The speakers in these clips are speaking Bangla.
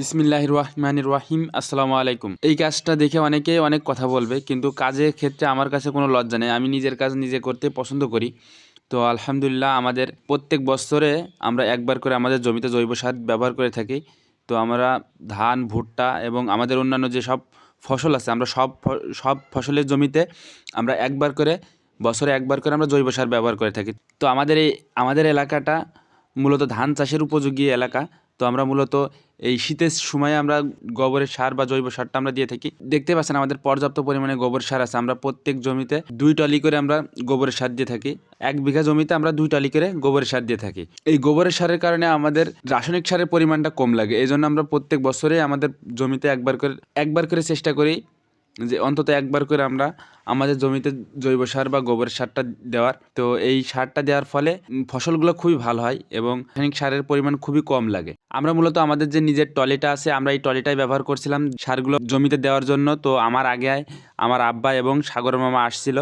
বিসমিল্লাহ রহমান রাহিম, আসসালামু আলাইকুম। এই কাজটা দেখে অনেকেই অনেক কথা বলবে, কিন্তু কাজের ক্ষেত্রে আমার কাছে কোনো লজ্জা নেই। আমি নিজের কাজ নিজে করতে পছন্দ করি। তো আলহামদুলিল্লাহ, আমাদের প্রত্যেক বছরে আমরা একবার করে আমাদের জমিতে জৈব সার ব্যবহার করে থাকি। তো আমরা ধান, ভুট্টা এবং আমাদের অন্যান্য যে সব ফসল আছে, আমরা সব সব ফসলের জমিতে আমরা একবার করে, বছরে একবার করে আমরা জৈব সার ব্যবহার করে থাকি। তো আমাদের এই, আমাদের এলাকাটা মূলত ধান চাষের উপযোগী এলাকা। তো আমরা মূলত এই শীতের সময় আমরা গোবরের সার বা জৈব সারটা আমরা দিয়ে থাকি। দেখতে পাচ্ছেন আমাদের পর্যাপ্ত পরিমাণে গোবর সার আছে। আমরা প্রত্যেক জমিতে দুই টলি করে আমরা গোবরের সার দিয়ে থাকি। এক বিঘা জমিতে আমরা দুই টলি করে গোবরের সার দিয়ে থাকি। এই গোবরের সারের কারণে আমাদের রাসায়নিক সারের পরিমাণটা কম লাগে। এই জন্য আমরা প্রত্যেক বছরে আমাদের জমিতে একবার করে একবার করে চেষ্টা করি যে অন্তত একবার করে আমরা আমাদের জমিতে জৈব সার বা গোবর সারটা দেওয়ার। তো এই সারটা দেওয়ার ফলে ফসলগুলো খুবই ভালো হয় এবং রাসায়নিক সারের পরিমাণ খুবই কম লাগে। আমরা মূলত আমাদের যে নিজের টলিটা আছে, আমরা এই টলিটাই ব্যবহার করছিলাম সারগুলো জমিতে দেওয়ার জন্য। তো আমার আগে আমার আব্বা এবং সাগর মামা আসছিল।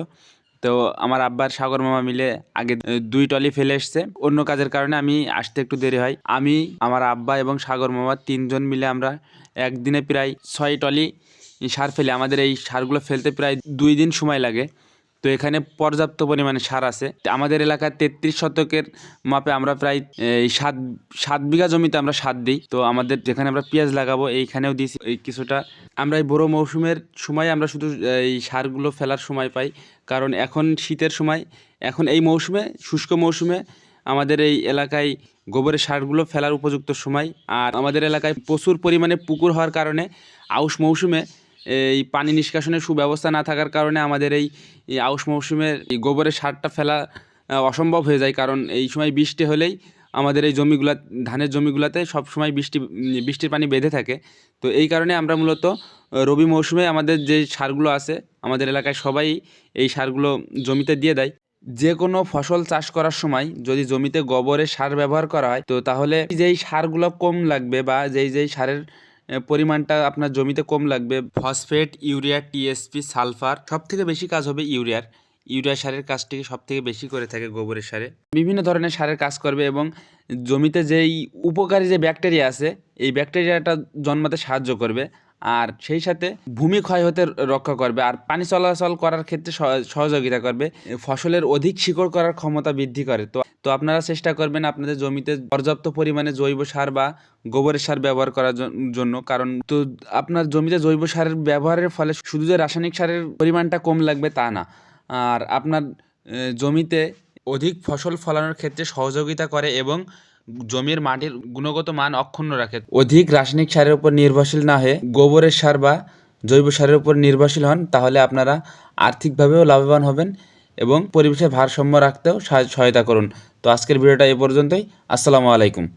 তো আমার আব্বার সাগর মামা মিলে আগে দুই টলি ফেলে এসছে। অন্য কাজের কারণে আমি আসতে একটু দেরি হয়। আমি, আমার আব্বা এবং সাগর মামা তিনজন মিলে আমরা একদিনে প্রায় ছয় টলি সার ফেলে, আমাদের এই সারগুলো ফেলতে প্রায় দুই দিন সময় লাগে। তো এখানে পর্যাপ্ত পরিমাণে সার আছে। আমাদের এলাকার তেত্রিশ শতকের মাপে আমরা প্রায়, এই সাত সাত বিঘা জমিতে আমরা সার দিই। তো আমাদের যেখানে আমরা পেঁয়াজ লাগাবো, এইখানেও দিয়েছি এই কিছুটা আমরা এই বড়ো মৌসুমের সময় আমরা শুধু, এই সারগুলো ফেলার সময় পাই। কারণ এখন শীতের সময়, এখন এই মৌসুমে, শুষ্ক মৌসুমে আমাদের এই এলাকায় গোবরের সারগুলো ফেলার উপযুক্ত সময়। আর আমাদের এলাকায় প্রচুর পরিমাণে পুকুর হওয়ার কারণে আউশ মৌসুমে এই পানি নিষ্কাশনের সুব্যবস্থা না থাকার কারণে আমাদের এই আউশ মৌসুমে এই গোবরের সারটা ফেলা অসম্ভব হয়ে যায়। কারণ এই সময় বৃষ্টি হলেই আমাদের এই জমিগুলা, ধানের জমিগুলাতে সব সময় বৃষ্টি বৃষ্টির পানি বেঁধে থাকে। তো এই কারণে আমরা মূলত রবি মৌসুমে আমাদের যে সারগুলো আছে, আমাদের এলাকায় সবাই এই সারগুলো জমিতে দিয়ে দেয়। যে কোনো ফসল চাষ করার সময় যদি জমিতে গোবরের সার ব্যবহার করা হয়, তো তাহলে যেই সারগুলো কম লাগবে বা যেই যেই সারের পরিমাণটা আপনার জমিতে কম লাগবে। ফসফেট, ইউরিয়া টিএসপি সালফার সব থেকে বেশি কাজ হবে ইউরিয়ার। ইউরিয়া সারের কাজটিকে সব থেকে বেশি করে থাকে গোবরের সারে। বিভিন্ন ধরনের সারের কাজ করবে এবং জমিতে যেই উপকারী যে ব্যাকটেরিয়া আছে, এই ব্যাকটেরিয়াটা জন্মাতে সাহায্য করবে। আর সেই সাথে ভূমি ক্ষয় হতে রক্ষা করবে আর পানি চলাচল করার ক্ষেত্রে সহ- সহযোগিতা করবে। ফসলের অধিক শিকড় করার ক্ষমতা বৃদ্ধি করে। তো তো আপনারা চেষ্টা করবেন আপনাদের জমিতে পর্যাপ্ত পরিমাণে জৈব সার বা গোবরের সার ব্যবহার করার জন্য। কারণ তো আপনার জমিতে জৈব সারের ব্যবহারের ফলে শুধু যে রাসায়নিক সারের পরিমাণটা কম লাগবে তা না। আর আপনার জমিতে অধিক ফসল ফলানোর ক্ষেত্রে সহযোগিতা করে এবং জমির মাটির গুণগত মান অক্ষুণ্ণ রাখে। অধিক রাসায়নিক সারের উপর নির্ভরশীল না হয়ে গোবরের সার বা জৈব সারের উপর নির্ভরশীল হন, তাহলে আপনারা আর্থিকভাবেও লাভবান হবেন এবং পরিবেশের ভারসাম্য রাখতেও সাহায- সহায়তা করুন। তো আজকের ভিডিওটা এ পর্যন্তই। আসসালামু আলাইকুম।